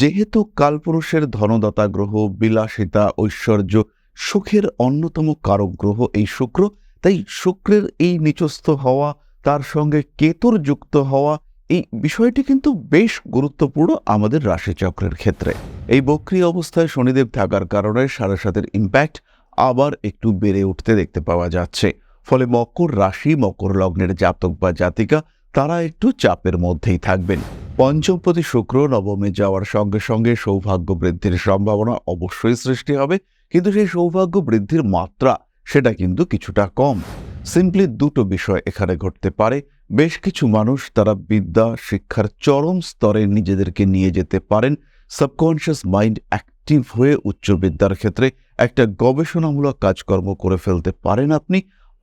যেহেতু কালপুরুষের ধনদাতা গ্রহ, বিলাসিতা, ঐশ্বর্য সুখের অন্যতম কারক গ্রহ এই শুক্র, তাই শুক্রের এই নিচস্থ হওয়া, তার সঙ্গে কেতুর যুক্ত হওয়া, এই বিষয়টি কিন্তু বেশ গুরুত্বপূর্ণ আমাদের রাশিচক্রের ক্ষেত্রে। এই বক্রি অবস্থায় শনিদেব থাকার কারণে সাড়ে সাতের ইম্প্যাক্ট আবার একটু বেড়ে উঠতে দেখতে পাওয়া যাচ্ছে। ফলে মকর রাশি, মকর লগ্নের জাতক বা জাতিকা তারা একটু চাপের মধ্যেই থাকবেন। পঞ্চমপতি শুক্র নবমে যাওয়ার সঙ্গে সঙ্গে সৌভাগ্য বৃদ্ধির সম্ভাবনা অবশ্যই সৃষ্টি হবে, কিন্তু সেই সৌভাগ্য বৃদ্ধির মাত্রা সেটা কিন্তু কিছুটা কম। সিম্পলি দুটো বিষয় এখানে ঘটতে পারে। বেশ কিছু মানুষ তারা বিদ্যা, শিক্ষার চরম স্তরে নিজেদেরকে নিয়ে যেতে পারেন। সাবকনশিয়াস মাইন্ড অ্যাক্টিভ হয়ে উচ্চ বিদ্যার ক্ষেত্রে একটা গবেষণামূলক কাজকর্ম করে ফেলতে পারেন আপনি।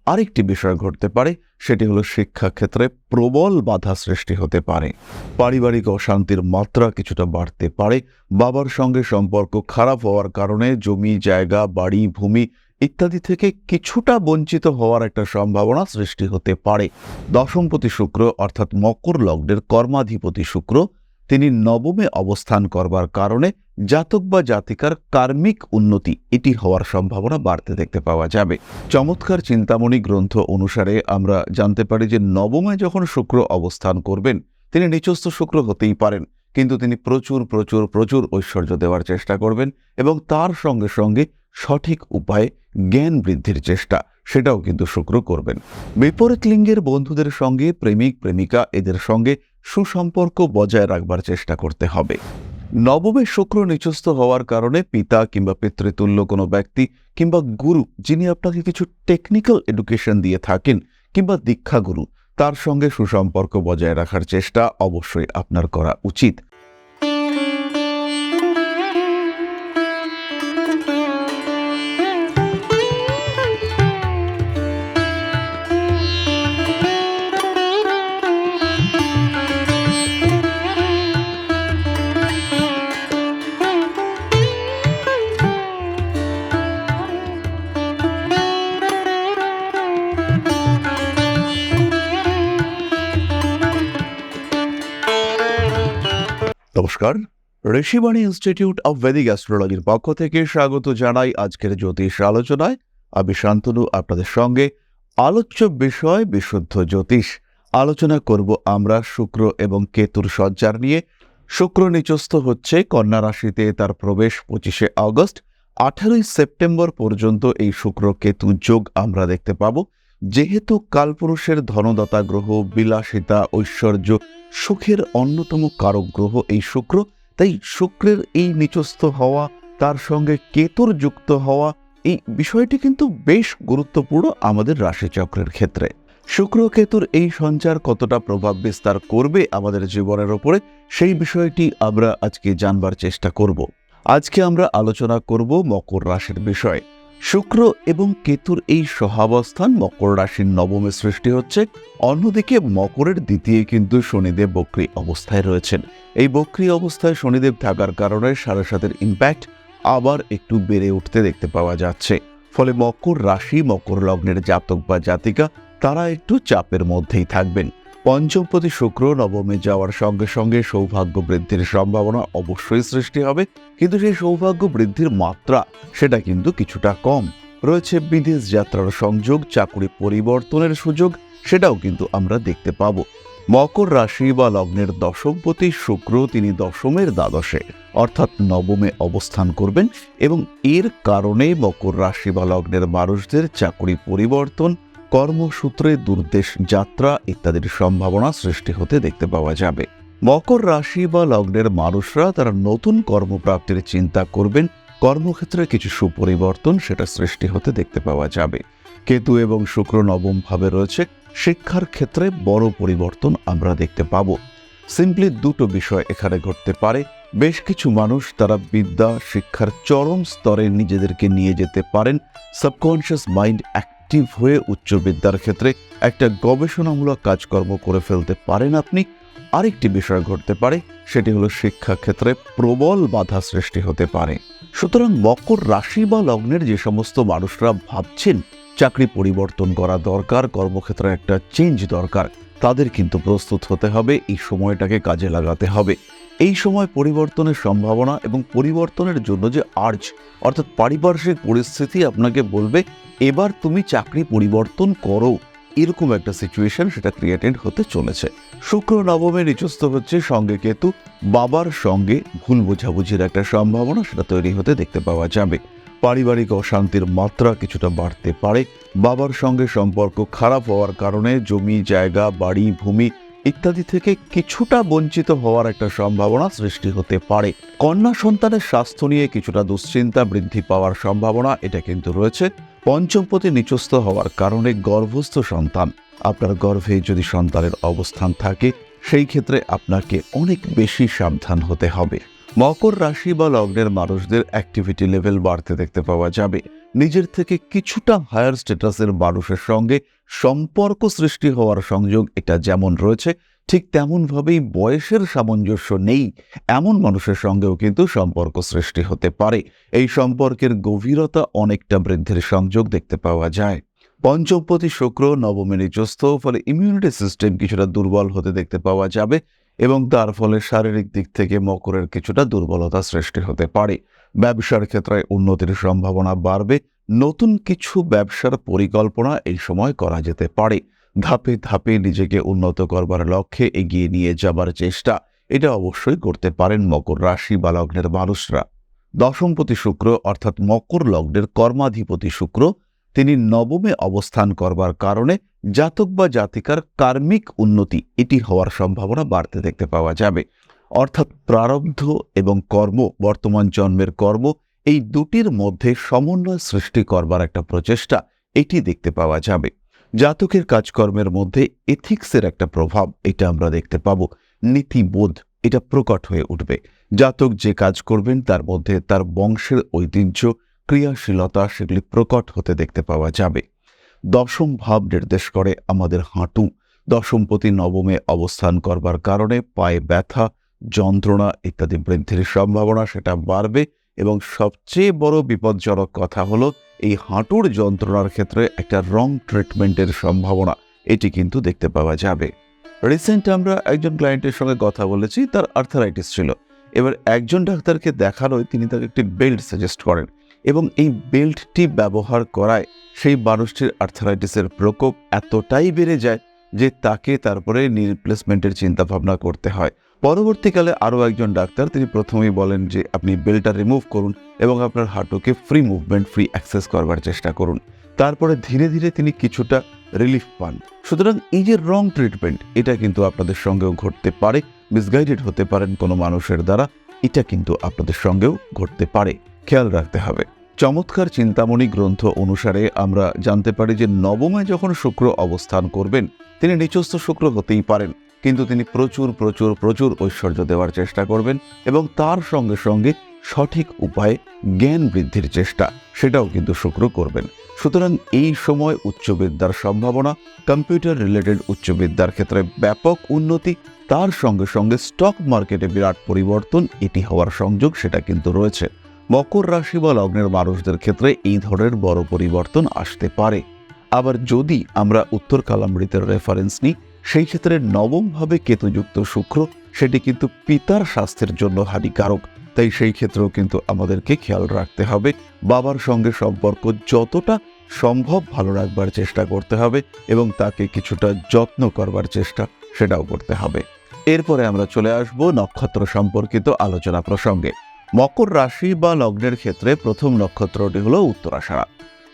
আরেকটি বিষয় ঘটতে পারে, সেটি হলো শিক্ষাক্ষেত্রে প্রবল বাধা সৃষ্টি হতে পারে। পারিবারিক অশান্তির মাত্রা কিছুটা বাড়তে পারে, বাবার সঙ্গে সম্পর্ক খারাপ হওয়ার কারণে জমি, জায়গা, বাড়ি, ভূমি ইত্যাদি থেকে কিছুটা বঞ্চিত হওয়ার একটা সম্ভাবনা সৃষ্টি হতে পারে। দশমপতি শুক্র অর্থাৎ মকর লগ্নের কর্মাধিপতি শুক্র তিনি নবমে অবস্থান করবার কারণে জাতক বা জাতিকার কার্মিক উন্নতি এটি হওয়ার সম্ভাবনা বাড়তে দেখতে পাওয়া যাবে। চমৎকার চিন্তামণি গ্রন্থ অনুসারে আমরা জানতে পারি যে নবমে যখন শুক্র অবস্থান করবেন, তিনি নিচস্থ শুক্র হতেই পারেন, কিন্তু তিনি প্রচুর প্রচুর প্রচুর ঐশ্বর্য দেওয়ার চেষ্টা করবেন এবং তার সঙ্গে সঙ্গে সঠিক উপায়ে জ্ঞান বৃদ্ধির চেষ্টা, সেটাও কিন্তু শুক্র করবেন। বিপরীত লিঙ্গের বন্ধুদের সঙ্গে প্রেমিক, প্রেমিকা, এদের সঙ্গে সুসম্পর্ক বজায় রাখবার চেষ্টা করতে হবে। নবমে শুক্র নিচস্থ হওয়ার কারণে পিতা কিংবা পিতৃতুল্য কোনো ব্যক্তি কিংবা গুরু যিনি আপনাকে কিছু টেকনিক্যাল এডুকেশন দিয়ে থাকেন কিংবা দীক্ষাগুরু, তার সঙ্গে সুসম্পর্ক বজায় রাখার চেষ্টা অবশ্যই আপনার করা উচিত। নমস্কার। ঋষিবাণী ইনস্টিটিউট অব ভেদিক অ্যাস্ট্রোলজির পক্ষ থেকে স্বাগত জানাই আজকের জ্যোতিষ আলোচনায়। আমি শান্তনু, আপনাদের সঙ্গে আলোচ্য বিষয় বিশুদ্ধ জ্যোতিষ। আলোচনা করব আমরা শুক্র এবং কেতুর সজ্জার নিয়ে। শুক্র নিচস্থ হচ্ছে কন্যা রাশিতে, তার প্রবেশ পঁচিশে আগস্ট। আঠারোই সেপ্টেম্বর পর্যন্ত এই শুক্র কেতু যোগ আমরা দেখতে পাব। যেহেতু কালপুরুষের ধনদাতা গ্রহ বিলাসিতা, ঐশ্বর্য সুখের অন্যতম কারক গ্রহ এই শুক্র, তাই শুক্রের এই নিচস্থ হওয়া, তার সঙ্গে কেতুর যুক্ত হওয়া, এই বিষয়টি কিন্তু বেশ গুরুত্বপূর্ণ আমাদের রাশিচক্রের ক্ষেত্রে। শুক্র কেতুর এই সঞ্চার কতটা প্রভাব বিস্তার করবে আমাদের জীবনের ওপরে, সেই বিষয়টি আমরা আজকে জানবার চেষ্টা করব। আজকে আমরা আলোচনা করব মকর রাশির বিষয়ে। শুক্র এবং কেতুর এই সহাবস্থান মকর রাশির নবমে সৃষ্টি হচ্ছে। অন্যদিকে মকরের দ্বিতীয় কিন্তু শনিদেব বক্রী অবস্থায় রয়েছেন। এই বক্রী অবস্থায় শনিদেব থাকার কারণে সাড়ে সাতের ইম্প্যাক্ট আবার একটু বেড়ে উঠতে দেখতে পাওয়া যাচ্ছে। ফলে মকর রাশি, মকর লগ্নের জাতক বা জাতিকা, তারা একটু চাপের মধ্যেই থাকবেন। পঞ্চমপতি শুক্র নবমে যাওয়ার সঙ্গে সঙ্গে সৌভাগ্য বৃদ্ধির সম্ভাবনা অবশ্যই সৃষ্টি হবে, কিন্তু সেই সৌভাগ্য বৃদ্ধির মাত্রা, সেটা কিন্তু কিছুটা কম। রয়েছে বিদেশ যাত্রার সংযোগ, চাকুরি পরিবর্তনের সুযোগ, সেটাও কিন্তু আমরা দেখতে পাব। মকর রাশি বা লগ্নের দশমপতি শুক্র তিনি দশমের দ্বাদশে, অর্থাৎ নবমে অবস্থান করবেন এবং এর কারণে মকর রাশি বা লগ্নের মানুষদের চাকুরি পরিবর্তন কর্মসূত্রে দূরদেশ, যাত্রা ইত্যাদির সম্ভাবনা সৃষ্টি হতে দেখতে পাওয়া যাবে। মকর রাশি বা লগ্নের মানুষরা তারা নতুন কর্মপ্রাপ্তির চিন্তা করবেন। কর্মক্ষেত্রে কিছু সুপরিবর্তন সেটা সৃষ্টি হতে দেখতে পাওয়া যাবে। কেতু এবং শুক্র নবম ভাবে রয়েছে। শিক্ষার ক্ষেত্রে বড় পরিবর্তন আমরা দেখতে পাব। সিম্পলি দুটো বিষয় এখানে ঘটতে পারে। বেশ কিছু মানুষ তারা বিদ্যা, শিক্ষার চরম স্তরে নিজেদেরকে নিয়ে যেতে পারেন। সাবকনশিয়াস মাইন্ড অ্যাক্টিভ হয়ে উচ্চ বিদ্যার ক্ষেত্রে একটা গবেষণামূলক কাজকর্ম করে ফেলতে পারেন আপনি। আরেকটি বিষয় ঘটতে পারে, সেটি হলো শিক্ষাক্ষেত্রে প্রবল বাধা সৃষ্টি হতে পারে। সুতরাং মকর রাশি বা লগ্নের যে সমস্ত মানুষরা ভাবছেন, চাকরি পরিবর্তন করা দরকার, কর্মক্ষেত্রে একটা চেঞ্জ দরকার, তাদের কিন্তু প্রস্তুত হতে হবে, এই সময়টাকে কাজে লাগাতে হবে। এই সময় পরিবর্তনের সম্ভাবনা এবং পরিবর্তনের জন্য যে আর্জ অর্থাৎ পারিপার্শ্বিক পরিস্থিতি আপনাকে বলবে, এবার তুমি চাকরি পরিবর্তন করো। এরকম একটা সিচুয়েশন সেটা ক্রিয়েটেড হতে চলেছে। শুক্র নবমে নিচস্থ হচ্ছে সঙ্গে কেতু। বাবার সঙ্গে ভুল বোঝাবুঝির একটা সম্ভাবনা সেটা তৈরি হতে দেখতে পাওয়া যাবে। পারিবারিক অশান্তির মাত্রা কিছুটা বাড়তে পারে। বাবার সঙ্গে সম্পর্ক খারাপ হওয়ার কারণে জমি, জায়গা, বাড়ি, ভূমি ইত্যাদি থেকে কিছুটা বঞ্চিত হওয়ার একটা সম্ভাবনা সৃষ্টি হতে পারে। কন্যা সন্তানের স্বাস্থ্য নিয়ে কিছুটা দুশ্চিন্তা বৃদ্ধি পাওয়ার সম্ভাবনা এটা কিন্তু রয়েছে। পঞ্চমপতি নিচস্থ হওয়ার কারণে গর্ভস্থ সন্তান, আপনার গর্ভে যদি সন্তানের অবস্থান থাকে, সেই ক্ষেত্রে আপনাকে অনেক বেশি সাবধান হতে হবে। মকর রাশি বা লগ্নের মানুষদের অ্যাক্টিভিটি লেভেল বাড়তে দেখতে পাওয়া যাবে। নিজের থেকে কিছুটা হায়ার স্ট্যাটাসের মানুষের সঙ্গে সম্পর্ক সৃষ্টি হওয়ার সংযোগ এটা যেমন রয়েছে, ঠিক তেমনভাবেই বয়সের সামঞ্জস্য নেই এমন মানুষের সঙ্গেও কিন্তু সম্পর্ক সৃষ্টি হতে পারে। এই সম্পর্কের গভীরতা অনেকটা বৃদ্ধির সংযোগ দেখতে পাওয়া যায়। পঞ্চমপতি শুক্র, নবমে নিচস্থ ফলে ইমিউনিটি সিস্টেম কিছুটা দুর্বল হতে দেখতে পাওয়া যাবে এবং তার ফলে শারীরিক দিক থেকে মকরের কিছুটা দুর্বলতা সৃষ্টি হতে পারে। ব্যবসার ক্ষেত্রে উন্নতির সম্ভাবনা বাড়বে। নতুন কিছু ব্যবসার পরিকল্পনা এই সময় করা যেতে পারে। ধাপে ধাপে নিজেকে উন্নত করবার লক্ষ্যে এগিয়ে নিয়ে যাবার চেষ্টা, এটা অবশ্যই করতে পারেন মকর রাশি বা লগ্নের মানুষরা। দশমপতি শুক্র অর্থাৎ মকর লগ্নের কর্মাধিপতি শুক্র, তিনি নবমে অবস্থান করবার কারণে জাতক বা জাতিকার কার্মিক উন্নতি, এটি হওয়ার সম্ভাবনা বাড়তে দেখতে পাওয়া যাবে। অর্থাৎ প্রারব্ধ এবং কর্ম, বর্তমান জন্মের কর্ম, এই দুটির মধ্যে সমন্বয় সৃষ্টি করবার একটা প্রচেষ্টা এটি দেখতে পাওয়া যাবে। জাতকের কাজকর্মের মধ্যে এথিক্সের একটা প্রভাব এটা আমরা দেখতে পাব। নীতিবোধ এটা প্রকট হয়ে উঠবে। জাতক যে কাজ করবেন তার মধ্যে তার বংশের ঐতিহ্য, ক্রিয়াশীলতা সেগুলি প্রকট হতে দেখতে পাওয়া যাবে। দশম ভাব নির্দেশ করে আমাদের হাঁটু। দশমপতি নবমে অবস্থান করবার কারণে পায়ে ব্যথা যন্ত্রণা ইত্যাদি বৃদ্ধির সম্ভাবনা সেটা বাড়বে এবং সবচেয়ে বড় বিপজ্জনক কথা হলো এই হাঁটুর যন্ত্রণার ক্ষেত্রে একটা রং ট্রিটমেন্টের সম্ভাবনা। এটি কিন্তু দেখতে পাওয়া যাবে। রিসেন্ট আমরা একজন ক্লায়েন্টের সঙ্গে কথা বলেছি, তার আর্থারাইটিস ছিল। এবার একজন ডাক্তারকে দেখানোয় তিনি তাকে একটি বেল্ট সাজেস্ট করেন এবং এই বেল্টটি ব্যবহার করায় সেই মানুষটির আর্থারাইটিসের প্রকোপ এতটাই বেড়ে যায় যে তাকে তারপরে নি রিপ্লেসমেন্টের চিন্তাভাবনা করতে হয়। পরবর্তীকালে আরও একজন ডাক্তার, তিনি প্রথমেই বলেন যে আপনি বেল্টটা রিমুভ করুন এবং আপনার হাঁটুকে ফ্রি মুভমেন্ট ফ্রি অ্যাক্সেস করবার চেষ্টা করুন। তারপরে ধীরে ধীরে তিনি কিছুটা রিলিফ পান। সুতরাং এই যে রং ট্রিটমেন্ট এটা কিন্তু আপনাদের সঙ্গেও ঘটতে পারে মিসগাইডেড হতে পারেন কোনো মানুষের দ্বারা, এটা কিন্তু আপনাদের সঙ্গেও ঘটতে পারে। খেয়াল রাখতে হবে। চমৎকার চিন্তামণি গ্রন্থ অনুসারে আমরা জানতে পারি যে নবমে যখন শুক্র অবস্থান করবেন, তিনি নিচস্থ শুক্র হতেই পারেন। কিন্তু তিনি প্রচুর প্রচুর প্রচুর ঐশ্বর্য দেওয়ার চেষ্টা করবেন এবং তার সঙ্গে সঙ্গে সঠিক উপায়ে জ্ঞান বৃদ্ধির চেষ্টা, সেটাও কিন্তু শুক্র করবেন। সুতরাং এই সময় উচ্চবিদ্যার সম্ভাবনা, কম্পিউটার রিলেটেড উচ্চবিদ্যার ক্ষেত্রে ব্যাপক উন্নতি, তার সঙ্গে সঙ্গে স্টক মার্কেটে বিরাট পরিবর্তন, এটি হওয়ার সংযোগ সেটা কিন্তু রয়েছে। মকর রাশি বা লগ্নের মানুষদের ক্ষেত্রে এই ধরনের বড় পরিবর্তন আসতে পারে। আবার যদি আমরা উত্তর কালামৃতের রেফারেন্স নিই সেই ক্ষেত্রে নবমভাবে কেতুযুক্ত শুক্র, সেটি কিন্তু পিতার স্বাস্থ্যের জন্য হানিকারক। তাই সেই ক্ষেত্রেও কিন্তু আমাদেরকে খেয়াল রাখতে হবে। বাবার সঙ্গে সম্পর্ক যতটা সম্ভব ভালো রাখবার চেষ্টা করতে হবে এবং তাকে কিছুটা যত্ন করবার চেষ্টা সেটাও করতে হবে। এরপরে আমরা চলে আসব নক্ষত্র সম্পর্কিত আলোচনা প্রসঙ্গে। মকর রাশি বা লগ্নের ক্ষেত্রে প্রথম নক্ষত্রটি হলো উত্তরাষাঢ়া।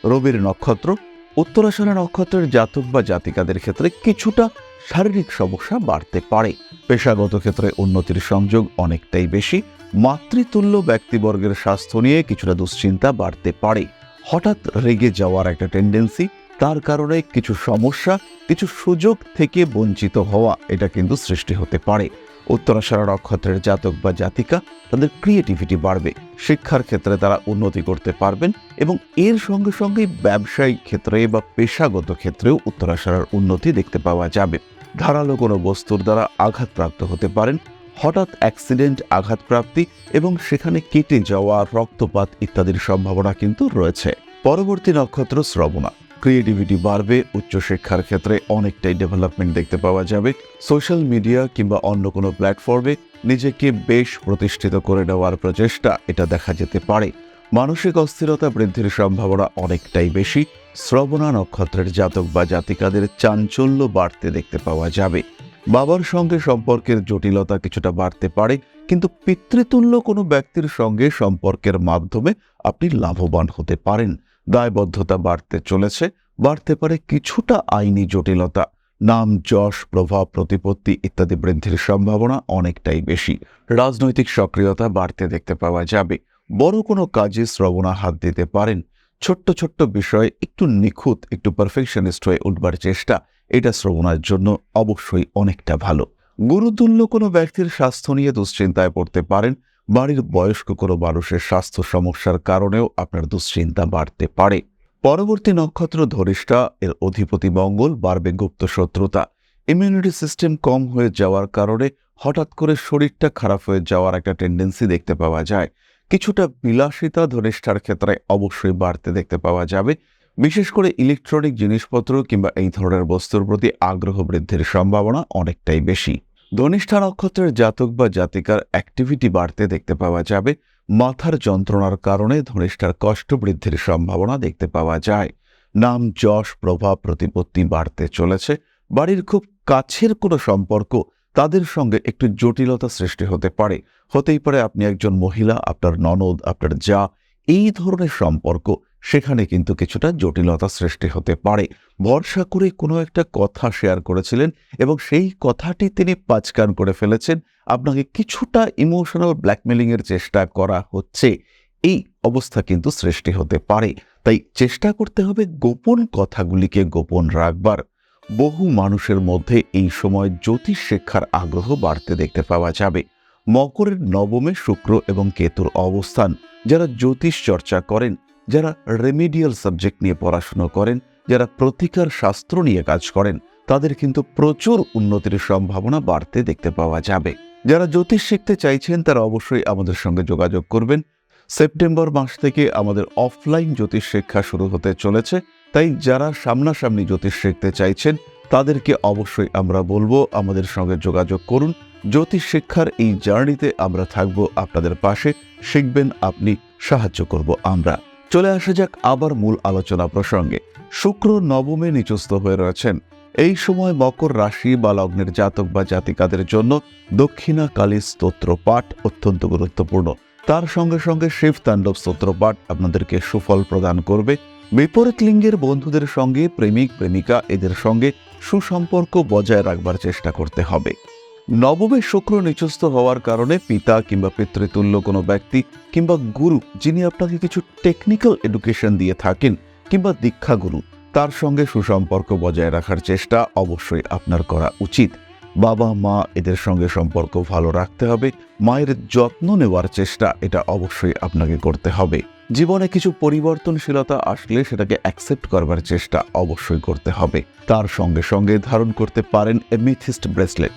রবির নক্ষত্র উত্তরাষাঢ়া নক্ষত্রের জাতক বা জাতিকাদের ক্ষেত্রে কিছুটা শারীরিক সমস্যা বাড়তে পারে। পেশাগত ক্ষেত্রে উন্নতির সংযোগ অনেকটাই বেশি, মাতৃতুল্য ব্যক্তিবর্গের স্বাস্থ্য নিয়ে কিছুটা দুশ্চিন্তা বাড়তে পারে। হঠাৎ রেগে যাওয়ার একটা টেন্ডেন্সি তার কারণে কিছু সমস্যা, কিছু সুযোগ থেকে বঞ্চিত হওয়া, এটা কিন্তু সৃষ্টি হতে পারে। উত্তরাষাঢ়া নক্ষত্রের জাতক বা জাতিকা তাদের ক্রিয়েটিভিটি বাড়বে। শিক্ষার ক্ষেত্রে তারা উন্নতি করতে পারবেন এবং এর সঙ্গে সঙ্গে ব্যবসায়িক ক্ষেত্রে বা পেশাগত ক্ষেত্রেও উত্তরাষাঢ়ার উন্নতি দেখতে পাওয়া যাবে। ধারালো কোনো বস্তুর দ্বারা আঘাতপ্রাপ্ত হতে পারেন, হঠাৎ অ্যাক্সিডেন্ট আঘাতপ্রাপ্তি এবং সেখানে কেটে যাওয়া রক্তপাত ইত্যাদির সম্ভাবনা কিন্তু রয়েছে। পরবর্তী নক্ষত্র শ্রবণা। ক্রিয়েটিভিটি বাড়বে, উচ্চশিক্ষার ক্ষেত্রে অনেকটাই ডেভেলপমেন্ট দেখতে পাওয়া যাবে। সোশ্যাল মিডিয়া কিংবা অন্য কোনো প্ল্যাটফর্মে নিজেকে বেশ প্রতিষ্ঠিত করে নেওয়ার প্রচেষ্টা এটা দেখা যেতে পারে। মানসিক অস্থিরতা বৃদ্ধির সম্ভাবনা অনেকটাই বেশি। শ্রবণা নক্ষত্রের জাতক বা জাতিকাদের চাঞ্চল্য বাড়তে দেখতে পাওয়া যাবে। বাবার সঙ্গে সম্পর্কের জটিলতা কিছুটা বাড়তে পারে, কিন্তু পিতৃতুল্য কোনো ব্যক্তির সঙ্গে সম্পর্কের মাধ্যমে আপনি লাভবান হতে পারেন। দায়বদ্ধতা বাড়তে চলেছে, বাড়তে পারে কিছুটা আইনি জটিলতা। নাম, যশ, প্রভাব, প্রতিপত্তি ইত্যাদি বৃদ্ধির সম্ভাবনা অনেকটাই বেশি। রাজনৈতিক সক্রিয়তা বাড়তে দেখতে পাওয়া যাবে। বড় কোনো কাজে শ্রবণা হাত দিতে পারেন। ছোট্ট ছোট্ট বিষয়ে একটু নিখুঁত, একটু পারফেকশনিস্ট হয়ে উঠবার চেষ্টা, এটা শ্রবণার জন্য অবশ্যই অনেকটা ভালো। গুরুতুল্য কোনো ব্যক্তির স্বাস্থ্য নিয়ে দুশ্চিন্তায় পড়তে পারেন বাড়ির বয়স্ক কোনো মানুষের স্বাস্থ্য সমস্যার কারণেও আপনার দুশ্চিন্তা বাড়তে পারে। পরবর্তী নক্ষত্র ধরিষ্ঠা এর অধিপতি মঙ্গল, বাড়বে গুপ্ত শত্রুতা। ইমিউনিটি সিস্টেম কম হয়ে যাওয়ার কারণে হঠাৎ করে শরীরটা খারাপ হয়ে যাওয়ার একটা টেন্ডেন্সি দেখতে পাওয়া যায়। কিছুটা বিলাসিতা ধনিষ্ঠার ক্ষেত্রে অবশ্যই বাড়তে দেখতে পাওয়া যাবে। বিশেষ করে ইলেকট্রনিক জিনিসপত্র কিংবা এই ধরনের বস্তুর প্রতি আগ্রহ বৃদ্ধির সম্ভাবনা অনেকটাই বেশি। ধনিষ্ঠা নক্ষত্রের জাতক বা জাতিকার অ্যাক্টিভিটি বাড়তে দেখতে পাওয়া যাবে। মাথার যন্ত্রণার কারণে ধনিষ্ঠার কষ্ট বৃদ্ধির সম্ভাবনা দেখতে পাওয়া যায়। নাম, যশ, প্রভাব, প্রতিপত্তি বাড়তে চলেছে। বাড়ির খুব কাছের কোনো সম্পর্ক তাদের সঙ্গে একটু জটিলতা সৃষ্টি হতে পারে। হতেই পারে আপনি একজন মহিলা, আপনার ননদ, আপনার যা, এই ধরনের সম্পর্ক সেখানে কিন্তু কিছুটা জটিলতা সৃষ্টি হতে পারে। ভরসা করে কোনো একটা কথা শেয়ার করেছিলেন এবং সেই কথাটি তিনি পাচকান করে ফেলেছেন। আপনাকে কিছুটা ইমোশনাল ব্ল্যাকমেলিংয়ের চেষ্টা করা হচ্ছে। এই অবস্থা কিন্তু সৃষ্টি হতে পারে। তাই চেষ্টা করতে হবে গোপন কথাগুলিকে গোপন রাখবার। বহু মানুষের মধ্যে এই সময় জ্যোতিষ শিক্ষার আগ্রহ বাড়তে দেখতে পাওয়া যাবে। মকরের নবমে শুক্র এবং কেতুর অবস্থান, যারা জ্যোতিষ চর্চা করেন যারা রেমিডিয়াল সাবজেক্ট নিয়ে পড়াশুনো করেন, যারা প্রতিকার শাস্ত্র নিয়ে কাজ করেন, তাদের কিন্তু প্রচুর উন্নতির সম্ভাবনা বাড়তে দেখতে পাওয়া যাবে। যারা জ্যোতিষ শিখতে চাইছেন, তারা অবশ্যই আমাদের সঙ্গে যোগাযোগ করবেন। সেপ্টেম্বর মাস থেকে আমাদের অফলাইন জ্যোতিষ শিক্ষা শুরু হতে চলেছে, তাই যারা সামনাসামনি জ্যোতিষ শিখতে চাইছেন, তাদেরকে অবশ্যই আমরা বলব, আমাদের সঙ্গে যোগাযোগ করুন। জ্যোতিষ শিক্ষার এই জার্নিতে আমরা থাকব আপনাদের পাশে, শিখবেন আপনি, সাহায্য করব আমরা। চলে আসা যাক আবার মূল আলোচনা প্রসঙ্গে। শুক্র নবমে নিচস্থ হয়ে রয়েছেন। এই সময় মকর রাশি বা লগ্নের জাতক বা জাতিকাদের জন্য দক্ষিণা কালী স্তোত্র পাঠ অত্যন্ত গুরুত্বপূর্ণ। তার সঙ্গে সঙ্গে শিব তাণ্ডব স্তোত্র পাঠ আপনাদেরকে সুফল প্রদান করবে। বিপরীত লিঙ্গের বন্ধুদের সঙ্গে প্রেমিক, প্রেমিকা এদের সঙ্গে সুসম্পর্ক বজায় রাখবার চেষ্টা করতে হবে। নবমে শুক্র নিচস্থ হওয়ার কারণে পিতা কিংবা পিতৃতুল্য কোনো ব্যক্তি কিংবা গুরু যিনি আপনাকে কিছু টেকনিক্যাল এডুকেশন দিয়ে থাকেন কিংবা দীক্ষাগুরু তার সঙ্গে সুসম্পর্ক বজায় রাখার চেষ্টা অবশ্যই আপনার করা উচিত। বাবা, মা এদের সঙ্গে সম্পর্ক ভালো রাখতে হবে, মায়ের যত্ন নেওয়ার চেষ্টা এটা অবশ্যই আপনাকে করতে হবে। জীবনে কিছু পরিবর্তনশীলতা আসলে সেটাকে অ্যাকসেপ্ট করবার চেষ্টা অবশ্যই করতে হবে। তার সঙ্গে সঙ্গে ধারণ করতে পারেন এমিথিস্ট ব্রেসলেট।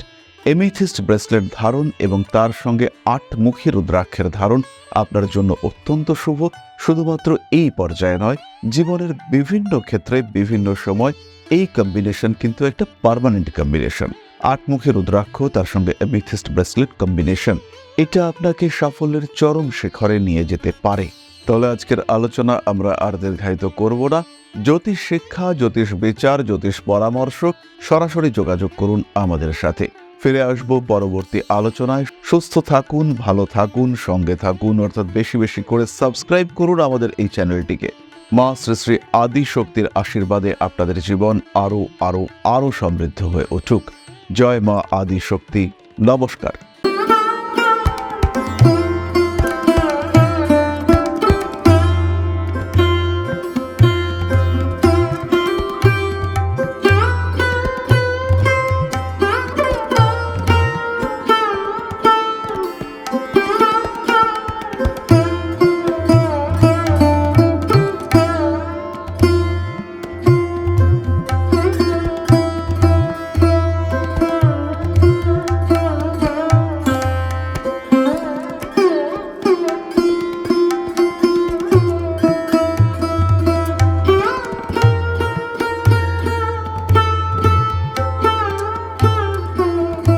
এমিথিস্ট ব্রেসলেট ধারণ এবং তার সঙ্গে আট আটমুখী রুদ্রাক্ষের ধারণ আপনার জন্য অত্যন্ত শুভ, শুধুমাত্র এই পর্যায়ে নয়, জীবনের বিভিন্ন ক্ষেত্রে বিভিন্ন সময় এই কম্বিনেশন কিন্তু একটা পার্মানেন্ট কম্বিনেশন আটমুখী রুদ্রাক্ষ, তার সঙ্গে এমিথিস্ট ব্রেসলেট কম্বিনেশন এটা আপনাকে সাফল্যের চরম শিখরে নিয়ে যেতে পারে। তাহলে আজকের আলোচনা আমরা আর দীর্ঘায়িত করব না। জ্যোতিষ শিক্ষা, জ্যোতিষ বিচার, জ্যোতিষ পরামর্শ, সরাসরি যোগাযোগ করুন আমাদের সাথে। ফিরে আসব পরবর্তী আলোচনায়। সুস্থ থাকুন, ভালো থাকুন, সঙ্গে থাকুন, অর্থাৎ বেশি বেশি করে সাবস্ক্রাইব করুন আমাদের এই চ্যানেলটিকে। মা শ্রী শ্রী আদি শক্তির আশীর্বাদে আপনাদের জীবন আরও আরও আরও সমৃদ্ধ হয়ে উঠুক। জয় মা আদি শক্তি। নমস্কার।